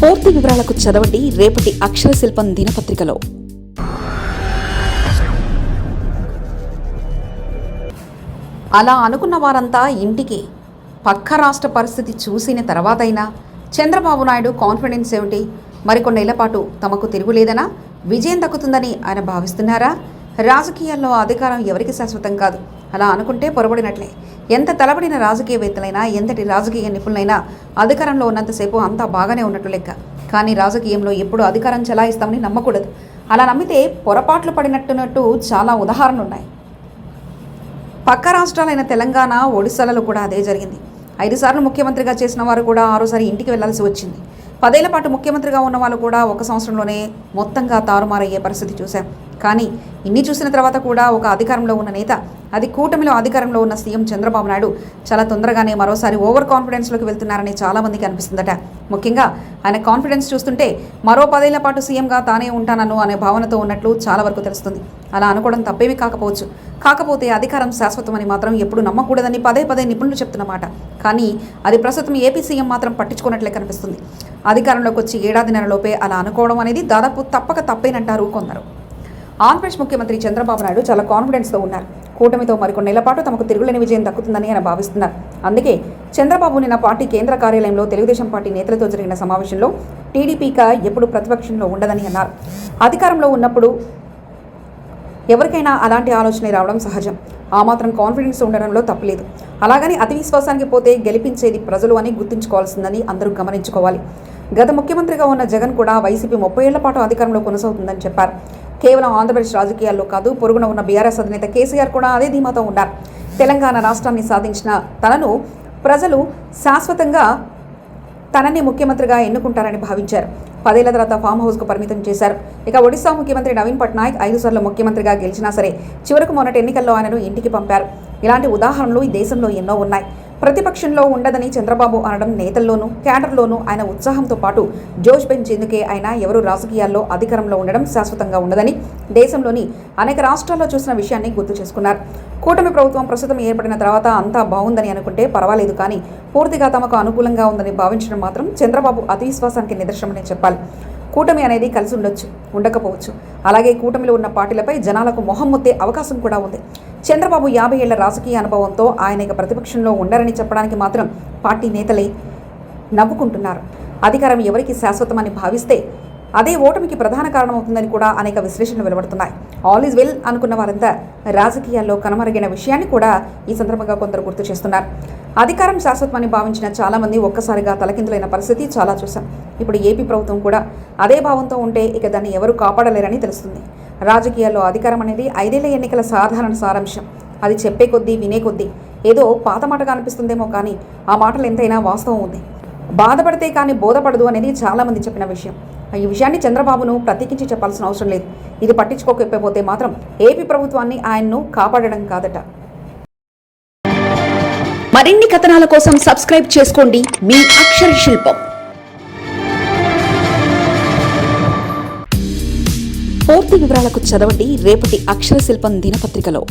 పూర్తి వివరాలకు చదవండి రేపటి అక్షర శిల్పం దినపత్రికలో. అలా అనుకున్న వారంతా ఇంటికి. పక్క రాష్ట్ర పరిస్థితి చూసిన తర్వాతైనా చంద్రబాబు నాయుడు కాన్ఫిడెన్స్ ఏమిటి? మరికొన్నేళ్ళ పాటు తమకు తిరుగులేదనా విజయం దక్కుతుందని ఆయన భావిస్తున్నారా? రాజకీయాల్లో అధికారం ఎవరికి శాశ్వతం కాదు? అలా అనుకుంటే పొరబడినట్లే. ఎంత తలబడిన రాజకీయవేత్తలైనా ఎంతటి రాజకీయ నిపుణులైనా అధికారంలో ఉన్నంతసేపు అంతా బాగానే ఉన్నట్టు లెక్క. కానీ రాజకీయంలో ఎప్పుడు అధికారం చెలాయిస్తామని నమ్మకూడదు. అలా నమ్మితే పొరపాట్లు పడినట్టున్నట్టు చాలా ఉదాహరణలు ఉన్నాయి పక్క రాష్ట్రాలైన తెలంగాణ ఒడిశాలలో కూడా అదే జరిగింది. ఐదు సార్లు ముఖ్యమంత్రిగా చేసిన వారు కూడా ఆరోసారి ఇంటికి వెళ్ళాల్సి వచ్చింది. పదేళ్ళ పాటు ముఖ్యమంత్రిగా ఉన్న వాళ్ళు కూడా ఒక సంవత్సరంలోనే మొత్తంగా తారుమారయ్యే పరిస్థితి చూశాం. కానీ ఇన్ని చూసిన తర్వాత కూడా ఒక అధికారంలో ఉన్న నేత అది కూటమిలో అధికారంలో ఉన్న సీఎం చంద్రబాబు నాయుడు చాలా తొందరగానే మరోసారి ఓవర్ కాన్ఫిడెన్స్లోకి వెళ్తున్నారని చాలామందికి అనిపిస్తుందట. ముఖ్యంగా ఆయన కాన్ఫిడెన్స్ చూస్తుంటే మరో పదేళ్ళ పాటు సీఎంగా తానే ఉంటానను అనే భావనతో ఉన్నట్లు చాలా వరకు తెలుస్తుంది. అలా అనుకోవడం తప్పేమీ కాకపోవచ్చు. కాకపోతే అధికారం శాశ్వతమని మాత్రం ఎప్పుడు నమ్మకూడదని పదే పదే నిపుణులు చెప్తున్నమాట. కానీ అది ప్రస్తుతం ఏపీ సీఎం మాత్రం పట్టించుకున్నట్లే కనిపిస్తుంది. అధికారంలోకి వచ్చి ఏడాదిన్నరలోపే అలా అనుకోవడం అనేది దాదాపు తప్పక తప్పేనంటారు కొందరు. ఆంధ్రప్రదేశ్ ముఖ్యమంత్రి చంద్రబాబు నాయుడు చాలా కాన్ఫిడెన్స్తో ఉన్నారు. కూటమితో మరికొన్నేళ్ళ పాటు తమకు తిరుగులేని విజయం దక్కుతుందని ఆయన భావిస్తున్నారు. అందుకే చంద్రబాబు నిన్న పార్టీ కేంద్ర కార్యాలయంలో తెలుగుదేశం పార్టీ నేతలతో జరిగిన సమావేశంలో టీడీపీగా ఎప్పుడు ప్రతిపక్షంలో ఉండదని అన్నారు. అధికారంలో ఉన్నప్పుడు ఎవరికైనా అలాంటి ఆలోచన రావడం సహజం. ఆ మాత్రం కాన్ఫిడెన్స్ ఉండడంలో తప్పలేదు. అలాగని అతి విశ్వాసానికి పోతే గెలిపించేది ప్రజలు అని గుర్తుంచుకోవాల్సిందని అందరూ గమనించుకోవాలి. గత ముఖ్యమంత్రిగా ఉన్న జగన్ కూడా వైసీపీ ముప్పై ఏళ్ళ పాటు అధికారంలో కొనసాగుతుందని చెప్పారు. కేవలం ఆంధ్రప్రదేశ్ రాజకీయాల్లో కాదు పొరుగున ఉన్న బీఆర్ఎస్ అధినేత కేసీఆర్ కూడా అదే ధీమాతో ఉన్నారు. తెలంగాణ రాష్ట్రాన్ని సాధించిన తనను ప్రజలు శాశ్వతంగా తనని ముఖ్యమంత్రిగా ఎన్నుకుంటారని భావించారు. పదేళ్ళ తర్వాత ఫామ్ హౌస్కు పరిమితం చేశారు. ఇక ఒడిశా ముఖ్యమంత్రి నవీన్ పట్నాయక్ ఐదు సార్లు ముఖ్యమంత్రిగా గెలిచినా సరే చివరకు మొన్నటి ఎన్నికల్లో ఆయనను ఇంటికి పంపారు. ఇలాంటి ఉదాహరణలు ఈ దేశంలో ఎన్నో ఉన్నాయి. ప్రతిపక్షంలో ఉండదని చంద్రబాబు అనడం నేతల్లోనూ క్యాడర్లోనూ ఆయన ఉత్సాహంతో పాటు జోష్ పెంచేందుకే ఆయన ఎవరు రాజకీయాల్లో అధికారంలో ఉండడం శాశ్వతంగా ఉండదని దేశంలోని అనేక రాష్ట్రాల్లో చూసిన విషయాన్ని గుర్తు చేసుకున్నారు. కూటమి ప్రభుత్వం ప్రస్తుతం ఏర్పడిన తర్వాత అంతా బాగుందని అనుకుంటే పర్వాలేదు కానీ పూర్తిగా తమకు అనుకూలంగా ఉందని భావించడం మాత్రం చంద్రబాబు అతి విశ్వాసానికి నిదర్శనమని చెప్పాలి. కూటమి అనేది కలిసి ఉండొచ్చు ఉండకపోవచ్చు. అలాగే కూటమిలో ఉన్న పార్టీలపై జనాలకు మొహం మొత్తే అవకాశం కూడా ఉంది. చంద్రబాబు యాభై ఏళ్ళ రాజకీయ అనుభవంతో ఆయన ఇక ప్రతిపక్షంలో ఉండరని చెప్పడానికి మాత్రం పార్టీ నేతలే నవ్వుకుంటున్నారు. అధికారం ఎవరికి శాశ్వతమని భావిస్తే అదే ఓటమికి ప్రధాన కారణమవుతుందని కూడా అనేక విశ్లేషణలు వెలువడుతున్నాయి. ఆల్ ఈజ్ వెల్ అనుకున్న వారంతా రాజకీయాల్లో కనుమరుగైన విషయాన్ని కూడా ఈ సందర్భంగా కొందరు గుర్తు చేస్తున్నారు. అధికారం శాశ్వతమని భావించిన చాలామంది ఒక్కసారిగా తలకిందులైన పరిస్థితి చాలా చూశాం. ఇప్పుడు ఏపీ ప్రభుత్వం కూడా అదే భావంతో ఉంటే ఇక దాన్ని ఎవరు కాపాడలేరని తెలుస్తుంది. రాజకీయాల్లో అధికారం అనేది ఐదేళ్ళ ఎన్నికల సాధారణ సారాంశం. అది చెప్పే కొద్దీ వినే కొద్దీ ఏదో పాత మాటగా అనిపిస్తుందేమో కానీ ఆ మాటలు ఎంతైనా వాస్తవం ఉంది. బాధపడితే కానీ బోధపడదు అనేది చాలామంది చెప్పిన విషయం. ఈ విషయాన్ని చంద్రబాబును ప్రత్యేకించి చెప్పాల్సిన అవసరం లేదు. ఇది పట్టించుకోకపోతే మాత్రం ఏపీ ప్రభుత్వాన్ని ఆయన్ను కాపాడడం కాదట. మరిన్ని కథనాల కోసం సబ్స్క్రైబ్ చేసుకోండి మీ అక్షర శిల్పం. చిత్రాలకు చదవండి. రేపటి అక్షర శిల్పం దినపత్రికలో.